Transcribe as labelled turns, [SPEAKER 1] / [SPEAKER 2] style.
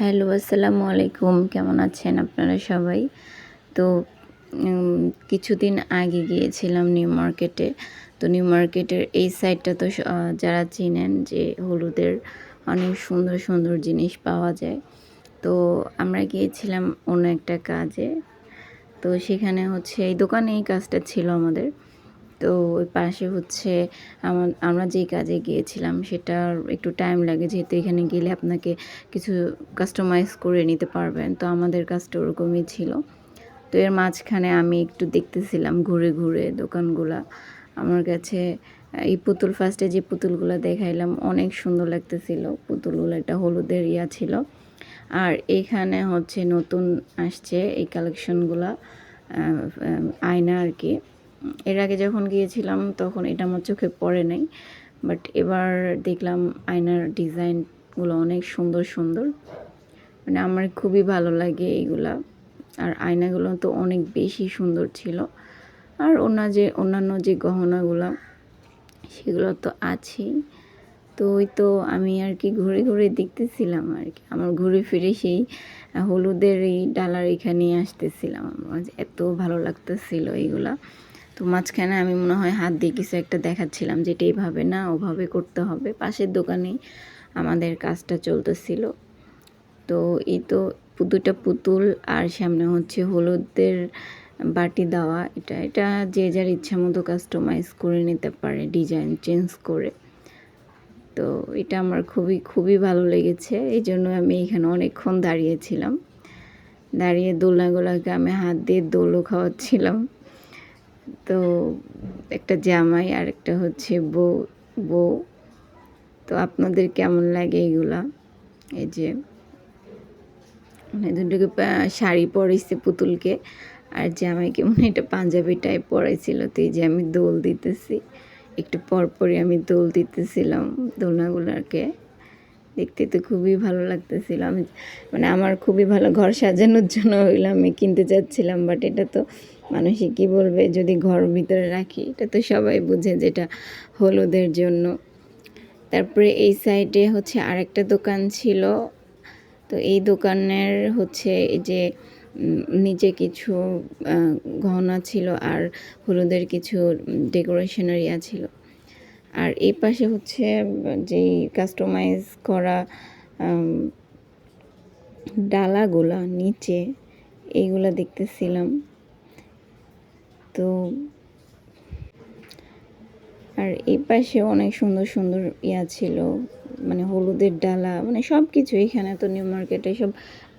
[SPEAKER 1] hello আসসালামু আলাইকুম কেমন আছেন আপনারা সবাই তো কিছুদিন আগে গিয়েছিলাম নিউ মার্কেটে তো নিউ মার্কেটের এই সাইডটা তো যারা চিনেন যে হলুদের অনেক সুন্দর সুন্দর জিনিস পাওয়া যায় তো আমরা গিয়েছিলাম অন্য একটা কাজে তো সেখানে হচ্ছে এই দোকানে এই কাজটা ছিল আমাদের তো ওই পাশে হচ্ছে আমার আমরা যেই কাজে গিয়েছিলাম সেটার একটু টাইম লাগে যেহেতু এখানে গেলে আপনাকে কিছু কাস্টমাইজ করে নিতে পারবেন তো আমাদের কাজটা ওরকমই ছিল তো এর মাঝখানে আমি একটু দেখতেছিলাম ঘুরে ঘুরে দোকানগুলা আমার কাছে এই পুতুল ফার্স্টে যে পুতুলগুলো দেখাইলাম অনেক সুন্দর লাগতেছিল পুতুলগুলো একটা হলুদের ইয়া ছিল আর এখানে হচ্ছে নতুন আসছে এই কালেকশনগুলো আয়না আর কি এর আগে যখন গিয়েছিলাম তখন এটা আমার চোখে পড়ে নাই বাট এবার দেখলাম আয়নার ডিজাইনগুলো অনেক সুন্দর সুন্দর মানে আমার খুবই ভালো লাগে এইগুলা আর আয়নাগুলো তো অনেক বেশি সুন্দর ছিল আর অন্য যে অন্যান্য যে গহনাগুলো সেগুলো তো আছেই তো ওই তো আমি আর কি ঘুরে ঘুরে দেখতেছিলাম আর কি আমার ঘুরে ফিরে সেই হলুদের এই ডালার এখানে আসতেছিলাম আমার এত ভালো লাগতেছিল এইগুলা তো মাঝখানে আমি মনে হয় হাত দিয়ে কিছু একটা দেখাচ্ছিলাম যেটা এইভাবে না ওভাবে করতে হবে পাশের দোকানেই আমাদের কাজটা চলতেছিল তো এই তো দুটা পুতুল আর সামনে হচ্ছে হলুদের বাটি দেওয়া এটা এটা যে যার ইচ্ছা মতো কাস্টমাইজ করে নিতে পারে ডিজাইন চেঞ্জ করে তো এটা আমার খুবই খুবই ভালো লেগেছে এই জন্য আমি এখানে অনেকক্ষণ দাঁড়িয়েছিলাম দাঁড়িয়ে দোলনাগুলোকে আমি হাত দিয়ে দোলও খাওয়াচ্ছিলাম তো একটা জামাই আর একটা হচ্ছে বউ বউ তো আপনাদের কেমন লাগে এইগুলা এই যে মানে দুটোকে শাড়ি পরাইছে পুতুলকে আর জামাইকে মনে এটা পাঞ্জাবি টাইপ পরাইছিল তো এই যে আমি দোল দিতেছি একটু পরপরই আমি দোল দিতেছিলাম দোলাগুলোকে দেখতে তো খুবই ভালো লাগতেছিল আমি মানে আমার খুবই ভালো ঘর সাজানোর জন্য ওইগুলো আমি কিনতে চাচ্ছিলাম বাট এটা তো মানুষে কি বলবে যদি ঘর ভিতরে রাখি এটা তো সবাই বুঝে যেটা হলুদের জন্য তারপরে এই সাইডে হচ্ছে আরেকটা দোকান ছিল তো এই দোকানের হচ্ছে এই যে নিচে কিছু গহনা ছিল আর হলুদের কিছু ডেকোরেশনের ইয়া ছিল আর এই পাশে হচ্ছে যেই কাস্টমাইজ করা ডালাগুলা নিচে এইগুলা দেখতেছিলাম তো আর এই পাশে অনেক সুন্দর সুন্দর ইয়া ছিল মানে হলুদের ডালা মানে সব কিছু এখানে তো নিউ মার্কেটে সব